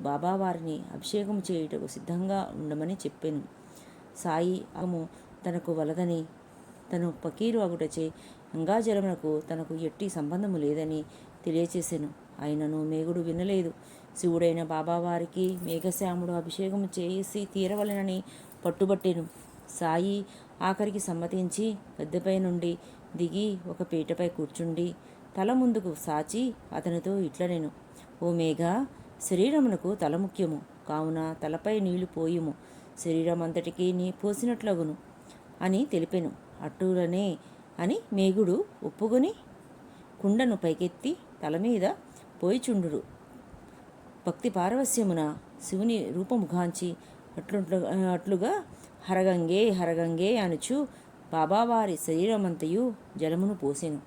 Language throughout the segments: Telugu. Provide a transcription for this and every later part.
బాబావారిని అభిషేకం చేయుటకు సిద్ధంగా ఉండమని చెప్పాను. సాయి అము తనకు వలదని తను పకీరు అగుటచే గంగాజలమునకు తనకు ఎట్టి సంబంధము లేదని తెలియచేశాను ఆయనను మేఘుడు వినలేదు. శివుడైన బాబావారికి మేఘశ్యాముడు అభిషేకం చేసి తీరవలెనని పట్టుబట్టెను. సాయి ఆఖరికి సమ్మతించి గద్దెపై నుండి దిగి ఒక పీటపై కూర్చుండి తల ముందుకు సాచి అతనితో ఇట్లనెను. ఓ మేఘ శరీరమునకు తల ముఖ్యము కావున తలపై నీళ్ళు పోయుము. శరీరం అంతటికీ నీ పోసినట్లగును అని తెలిపెను. అట్టులనే అని మేఘుడు ఒప్పుకొని కుండను పైకెత్తి తల మీద పోయిచుండుడు భక్తి పారవస్యమున శివుని రూపముఖాంచి అట్లు అట్లుగా హరగంగే హరగంగే అనుచు బాబావారి శరీరమంతయు జలమును పోసెను.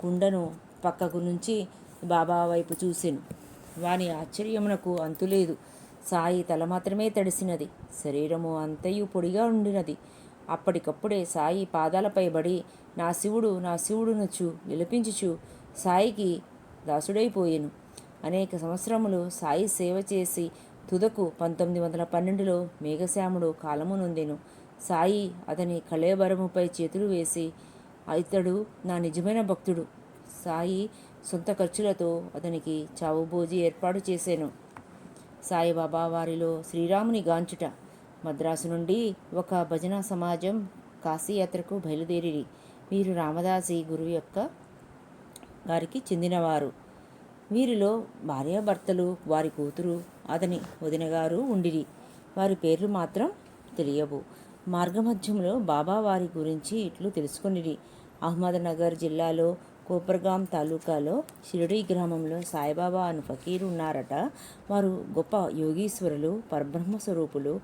కుండను పక్కకు నుంచి బాబా వైపు చూసెను. వాని ఆశ్చర్యమునకు అంతులేదు సాయి తల మాత్రమే తడిసినది. శరీరము అంతయు పొడిగా ఉండినది. అప్పటికప్పుడే సాయి పాదాలపై బడి నా శివుడు నా శివుడునుచు విలపించుచు సాయికి దాసుడైపోయాను. అనేక సంవత్సరములు సాయి సేవ చేసి తుదకు పంతొమ్మిది వందల పన్నెండులో మేఘశ్యాముడు కాలము నొందెను. సాయి అతని కళేబరముపై చేతులు వేసి ఇతడు నా నిజమైన భక్తుడు. సాయి సొంత ఖర్చులతో అతనికి చావుబోజి ఏర్పాటు చేశాను. సాయిబాబా వారిలో శ్రీరాముని గాంచుట మద్రాసు నుండి ఒక భజన సమాజం కాశీయాత్రకు బయలుదేరి వీరు రామదాసి గురువు యొక్క గారికి చెందినవారు. వీరిలో భార్యాభర్తలు వారి కూతురు అతని వదినగారు ఉండిరి. వారి పేర్లు మాత్రం తెలియవు. మార్గమధ్యంలో బాబా వారి గురించి ఇట్లు తెలుసుకొనిరి. అహ్మద్నగర్ జిల్లాలో కోపర్గాం తాలూకాలో షిరిడి గ్రామంలో సాయిబాబా అను ఫకీరు ఉన్నారట. వారు గొప్ప యోగీశ్వరులు పరబ్రహ్మ స్వరూపులు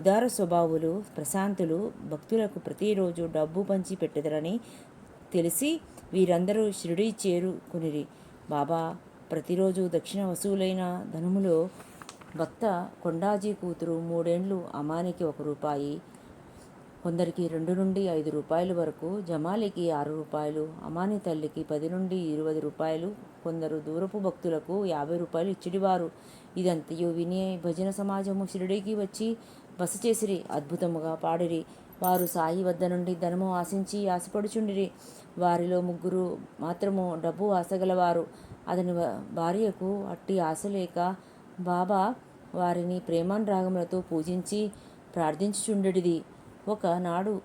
ఉదార స్వభావులు ప్రశాంతులు భక్తులకు ప్రతిరోజు డబ్బు పంచి పెట్టెదరని తెలిసి వీరందరూ షిరిడి చేరుకునిరి. బాబా ప్రతిరోజు దక్షిణ వసూలైన ధనములో భక్త కొండాజీ కూతురు మూడేండ్లు అమానికి ఒక రూపాయి కొందరికి రెండు నుండి ఐదు రూపాయల వరకు జమాలికి ఆరు రూపాయలు అమాని తల్లికి పది నుండి ఇరవై రూపాయలు కొందరు దూరపు భక్తులకు యాభై రూపాయలు ఇచ్చిడివారు. ఇదంతయు విని భజన సమాజము షిరిడీకి వచ్చి బస చేసిరి అద్భుతముగా పాడిరి. వారు సాయి వద్ద నుండి ధనము ఆశించి ఆశపడుచుండిరి. వారిలో ముగ్గురు మాత్రము డబ్బు ఆశగలవారు. అతని భార్యకు అట్టి ఆశ లేక బాబా వారిని ప్రేమానురాగములతో పూజించి ప్రార్థించుచుండెడిది. ఒకనాడు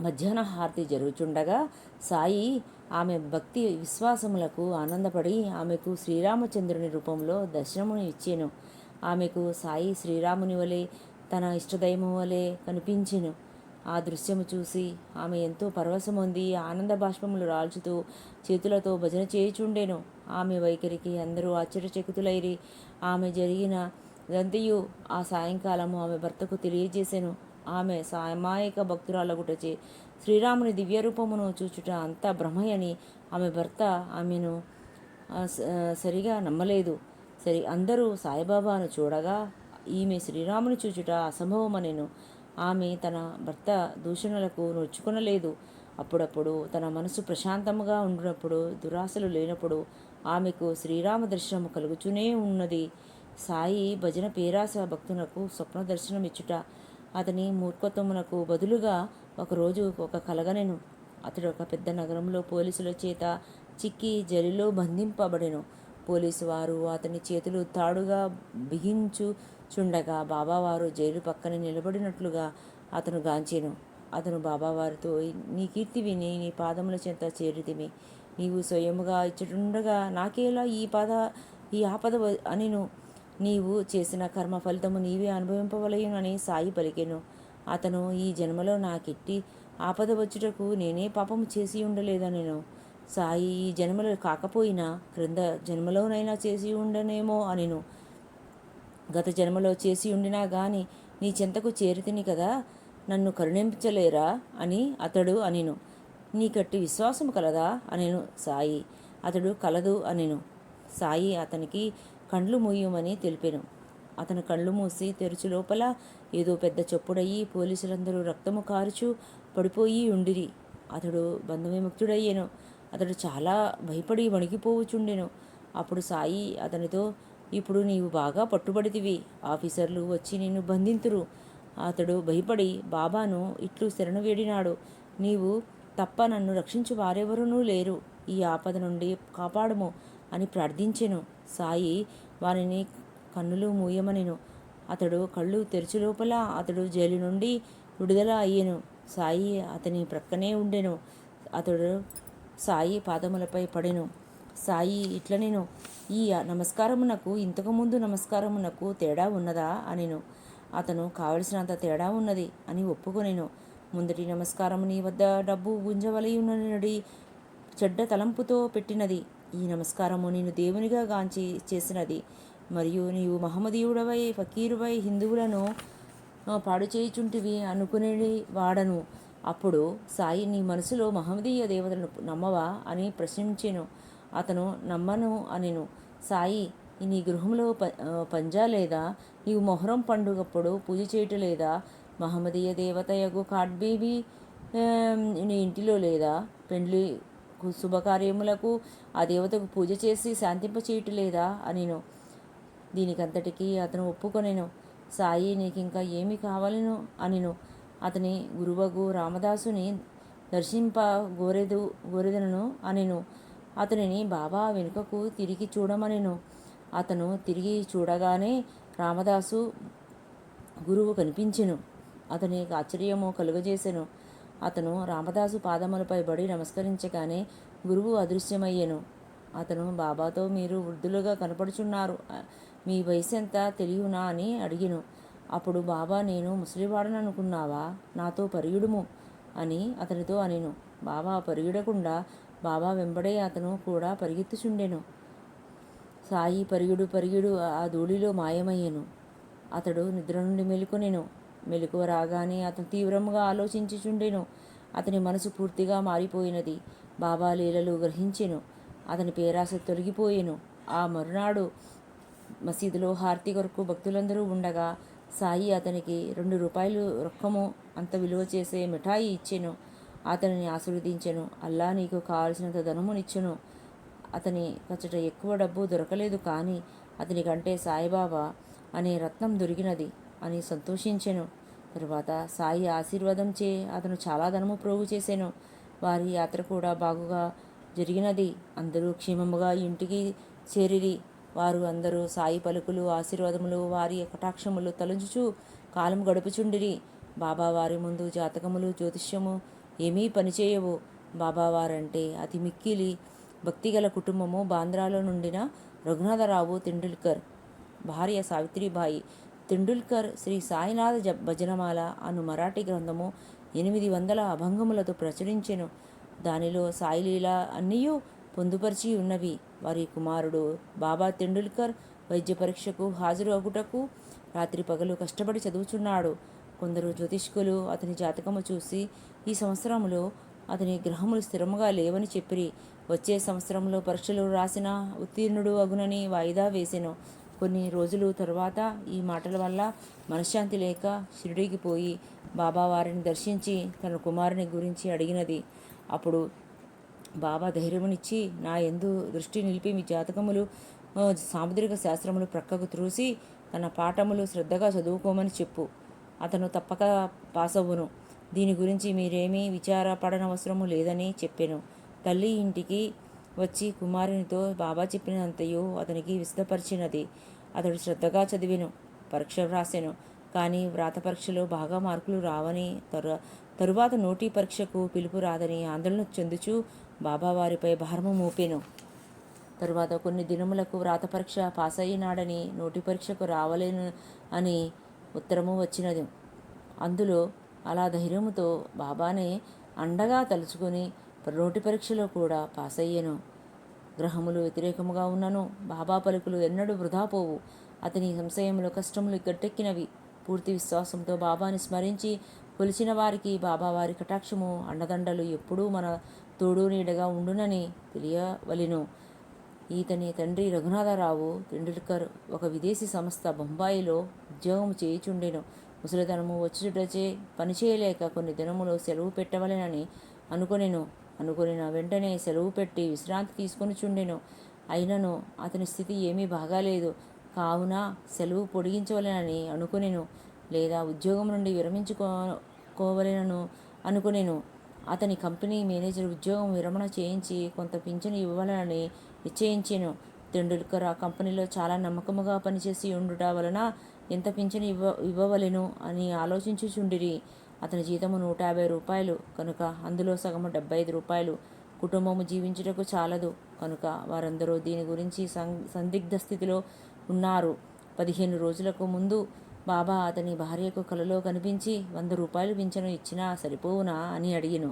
మధ్యాహ్న హారతి జరుగుచుండగా సాయి ఆమె భక్తి విశ్వాసములకు ఆనందపడి ఆమెకు శ్రీరామచంద్రుని రూపంలో దర్శనమును ఇచ్చాను. ఆమెకు సాయి శ్రీరాముని వలె తన ఇష్టదైవం వలె కనిపించెను. ఆ దృశ్యము చూసి ఆమె ఎంతో పరవశమొంది ఆనంద బాష్పములు రాల్చుతూ చేతులతో భజన చేయుచుండెను. ఆమె వైఖరికి అందరూ ఆశ్చర్యచకితులైరి. ఆమె జరిగిన దంతియు ఆ సాయంకాలము ఆమె భర్తకు తెలియజేసెను. ఆమె సామాయిక భక్తురాలగుటచే శ్రీరాముని దివ్య రూపమును చూచుట అంతా భ్రమయని ఆమె భర్త ఆమెను స- సరిగా నమ్మలేదు. సరి అందరూ సాయిబాబాను చూడగా ఈమె శ్రీరాముని చూచుట అసంభవమనేను. ఆమె తన భర్త దూషణలకు నొచ్చుకొనలేదు. అప్పుడప్పుడు తన మనసు ప్రశాంతముగా ఉండినప్పుడు దురాశలు లేనప్పుడు ఆమెకు శ్రీరామ దర్శనము కలుగుతూనే ఉన్నది. సాయి భజన పేరాస భక్తునకు స్వప్న దర్శనం ఇచ్చుట అతని మూర్ఖత్వమునకు బదులుగా ఒకరోజు ఒక కలగనెను. అతడు ఒక పెద్ద నగరంలో పోలీసుల చేత చిక్కి జైలులో బంధింపబడెను. పోలీసు వారు అతని చేతులు తాడుగా బిగించుచుండగా బాబావారు జైలు పక్కన నిలబడినట్లుగా అతను గాంచెను. అతను బాబావారితో నీ కీర్తి విని నీ పాదముల చెంత చేరితిమి. నీవు స్వయముగా ఇచ్చుండగా నాకేలా ఈ పద ఈ ఆపద అనిను నీవు చేసిన కర్మ ఫలితము నీవే అనుభవింపవలయునని సాయి పలికెను. అతను ఈ జన్మలో నాకెట్టి ఆపద వచ్చుటకు నేనే పాపము చేసి ఉండలేదనెను. సాయి ఈ జన్మలో కాకపోయినా క్రింద జన్మలోనైనా చేసి ఉండనేమో అనెను. గత జన్మలో చేసి ఉండినా గాని నీ చెంతకు చేరితిని కదా నన్ను కరుణించలేరా అని అతడు అనిను. నీకట్టి విశ్వాసం కలదా అనెను సాయి. అతడు కలదు అనెను. సాయి అతనికి కండ్లు మూయమని తెలిపాను. అతను కళ్ళు మూసి తెరుచు లోపల ఏదో పెద్ద చెప్పుడయ్యి పోలీసులందరూ రక్తము కారుచు పడిపోయి ఉండిరి. అతడు బంధవిముక్తుడయ్యెను. అతడు చాలా భయపడి వణిగిపోవుచుండెను అప్పుడు సాయి అతనితో ఇప్పుడు నీవు బాగా పట్టుబడితివి. ఆఫీసర్లు వచ్చి నిన్ను బంధింతురు. అతడు భయపడి బాబాను ఇట్లు శరణు వేడినాడు. నీవు తప్ప నన్ను రక్షించు వారెవరూ లేరు. ఈ ఆపద నుండి కాపాడము అని ప్రార్థించెను. సాయి వారిని కన్నులు మూయమనెను. అతడు కళ్ళు తెరిచి లోపల అతడు జైలు నుండి విడుదల అయ్యెను. సాయి అతని ప్రక్కనే ఉండెను. అతడు సాయి పాదములపై పడెను. సాయి ఇట్ల నేను ఈ నమస్కారమునకు ఇంతకుముందు నమస్కారమునకు తేడా ఉన్నదా? అనెను. అతను కావలసినంత తేడా ఉన్నది అని ఒప్పుకొనెను. ముందటి నమస్కారము నీ వద్ద డబ్బు గుంజవలయునడి చెడ్డ తలంపుతో పెట్టినది. ఈ నమస్కారము నేను దేవునిగా గాంచి చేసినది. మరియు నీవు మహమ్మదీయుడవై ఫకీరువై హిందువులను పాడు చేయుచుంటివి అనుకునే వాడను. అప్పుడు సాయి నీ మనసులో మహమ్మదీయ దేవతలను నమ్మవా అని ప్రశ్నించెను. అతను నమ్మను అనెను. సాయి నీ గృహంలో ప పంజా లేదా? నీవు మొహరం పండుగప్పుడు పూజ చేయటం లేదా? మహమ్మదీయ దేవతయగు కాడ్బేబీ నీ ఇంటిలో లేదా? పెండ్లి శుభకార్యములకు ఆ దేవతకు పూజ చేసి శాంతింపచేయటం లేదా అనిను. దీనికంతటికీ అతను ఒప్పుకొనెను. సాయి నీకింకా ఏమి కావాలను? అనిను. అతని గురువగు రామదాసుని దర్శింప గోరెదు గోరెదనను అనిను. అతనిని బాబా వెనుకకు తిరిగి చూడమనెను. అతను తిరిగి చూడగానే రామదాసు గురువు కనిపించెను. అతనికి ఆశ్చర్యము కలుగజేసెను. అతను రామదాసు పాదములపై బడి నమస్కరించగానే గురువు అదృశ్యమయ్యాను. అతను బాబాతో మీరు వృద్ధులుగా కనపడుచున్నారు. మీ వయసు ఎంత తెలియనా? అని అడిగిను. అప్పుడు బాబా నేను ముసలివాడని అనుకున్నావా నాతో పరియుడుము అని అతనితో అనిను. బాబా పరియుడకుండా బాబా వెంబడే అతను కూడా పరిగెత్తుచుండెను. సాయి పరిగుడు పరిగుడు ఆ ధూళిలో మాయమయ్యాను. అతడు నిద్ర నుండి మేలుకొనెను. మెలకువ రాగానే అతను తీవ్రంగా ఆలోచించుచుండెను. అతని మనసు పూర్తిగా మారిపోయినది. బాబా లీలలు గ్రహించెను. అతని పేరాస తొలగిపోయెను. ఆ మరునాడు మసీదులో హారతి కొరకు భక్తులందరూ ఉండగా సాయి అతనికి రెండు రూపాయలు రొక్కము అంత విలువ చేసే మిఠాయి ఇచ్చెను. అతనిని ఆశీర్వదించెను. అల్లా నీకు కావలసినంత ధనమునిచ్చెను. అతని కచ్చట ఎక్కువ డబ్బు దొరకలేదు కానీ అతనికంటే సాయిబాబా అనే రత్నం దొరికినది. అని సంతోషించెను. తరువాత సాయి ఆశీర్వాదం చే అతను చాలా ధనము ప్రోగు చేశాను వారి యాత్ర కూడా బాగుగా జరిగినది. అందరూ క్షేమముగా ఇంటికి చేరిరి. వారు అందరూ సాయి పలుకులు ఆశీర్వాదములు వారి కటాక్షములు తలంచుచు కాలం గడుపుచుండిరి. బాబా వారి ముందు జాతకములు జ్యోతిష్యము ఏమీ పనిచేయవు. బాబావారంటే అతి మిక్కిలి. భక్తిగల కుటుంబము బాంద్రాలో నుండిన రఘునాథరావు తెండూల్కర్. భార్య సావిత్రిబాయి తెండూల్కర్ శ్రీ సాయినాథ జ భజనమాల అను మరాఠీ గ్రంథము ఎనిమిది వందల అభంగములతో ప్రచురించెను. దానిలో సాయిలీల అన్నీయు పొందుపరిచి ఉన్నవి. వారి కుమారుడు బాబా తెండూల్కర్ వైద్య పరీక్షకు హాజరు అగుటకు రాత్రి పగలు కష్టపడి చదువుచున్నాడు. కొందరు జ్యోతిష్కులు అతని జాతకము చూసి ఈ సంవత్సరంలో అతని గ్రహములు స్థిరముగా లేవని చెప్పిరి. వచ్చే సంవత్సరంలో పరీక్షలు రాసిన ఉత్తీర్ణుడు అగునని వాయిదా వేసెను. కొన్ని రోజులు తర్వాత ఈ మాటల వల్ల మనశ్శాంతి లేక షిరిడీకి పోయి బాబా వారిని దర్శించి తన కుమారుని గురించి అడిగినది. అప్పుడు బాబా ధైర్యమునిచ్చి నా ఎందు దృష్టి నిలిపి మీ జాతకములు సాముద్రిక శాస్త్రములు ప్రక్కకు త్రూసి తన పాఠములు శ్రద్ధగా చదువుకోమని చెప్పు. అతను తప్పక పాస్ అవ్వును దీని గురించి మీరేమీ విచారపడనవసరము లేదని చెప్పాను. తల్లి ఇంటికి వచ్చి కుమారునితో బాబా చెప్పినంతయు అతనికి విశదపరిచినది అతడు శ్రద్ధగా చదివాను పరీక్ష వ్రాసాను. కానీ వ్రాత పరీక్షలో బాగా మార్కులు రావని తరు తరువాత నోటి పరీక్షకు పిలుపు రాదని ఆందోళన చెందుచూ బాబావారిపై భారము మోపాను. తరువాత కొన్ని దినములకు వ్రాత పరీక్ష పాస్ అయినాడని నోటి పరీక్షకు రావలేను అని ఉత్తరము వచ్చినది. అందులో అలా ధైర్యముతో బాబానే అండగా తలుచుకొని రోటి పరీక్షలో కూడా పాస్ అయ్యాను గ్రహములు వ్యతిరేకముగా ఉన్నను. బాబా పలుకులు ఎన్నడూ వృధా పోవు. అతని సంశయములు కష్టములు గట్టెక్కినవి. పూర్తి విశ్వాసంతో బాబాని స్మరించి కొలిచిన వారికి బాబా వారి కటాక్షము అండదండలు ఎప్పుడూ మన తోడు నీడగా ఉండునని తెలియవలెను. ఈతని తండ్రి రఘునాథరావు తెండూల్కర్ ఒక విదేశీ సంస్థ బొంబాయిలో ఉద్యోగం చేయుచుండెను. ముసలితనము వచ్చుటచే పనిచేయలేక కొన్ని దినములు సెలవు పెట్టవలెనని అనుకొనెను. అనుకొనిన వెంటనే సెలవు పెట్టి విశ్రాంతి తీసుకొని చుండెను. అయినను అతని స్థితి ఏమీ బాగాలేదు. కావున సెలవు పొడిగించవలెనని అనుకునేను. లేదా ఉద్యోగం నుండి విరమించుకోవలెనను అనుకునేను. అతని కంపెనీ మేనేజర్ ఉద్యోగం విరమణ చేయించి కొంత పింఛను ఇవ్వాలని నిశ్చయించాను. తెండూల్కర్ ఆ కంపెనీలో చాలా నమ్మకముగా పనిచేసి ఉండుట వలన ఎంత పింఛను ఇవ్వ ఇవ్వవలెను అని ఆలోచించుచుండిరి. అతని జీతము నూట యాభై రూపాయలు కనుక అందులో సగము డెబ్బై ఐదు రూపాయలు కుటుంబము జీవించుటకు చాలదు కనుక వారందరూ దీని గురించి సం సందిగ్ధ స్థితిలో ఉన్నారు. పదిహేను రోజులకు ముందు బాబా అతని భార్యకు కలలో కనిపించి వంద రూపాయలు పింఛను ఇచ్చినా సరిపోవునా అని అడిగిను.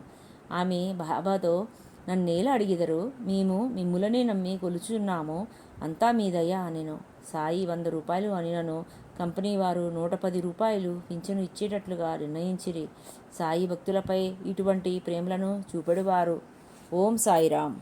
ఆమె బాబాతో నన్నేలా అడిగిదరు? మేము మిమ్ములనే నమ్మి కొలుచున్నాము అంతా మీదయ్యా అనిను అనెను. సాయి వంద రూపాయలు అనినను. కంపెనీ వారు నూట పది రూపాయలు పింఛను ఇచ్చేటట్లుగా నిర్ణయించిరి. సాయి భక్తులపై ఇటువంటి ప్రేమలను చూపెడువారు. ఓం సాయిరామ్.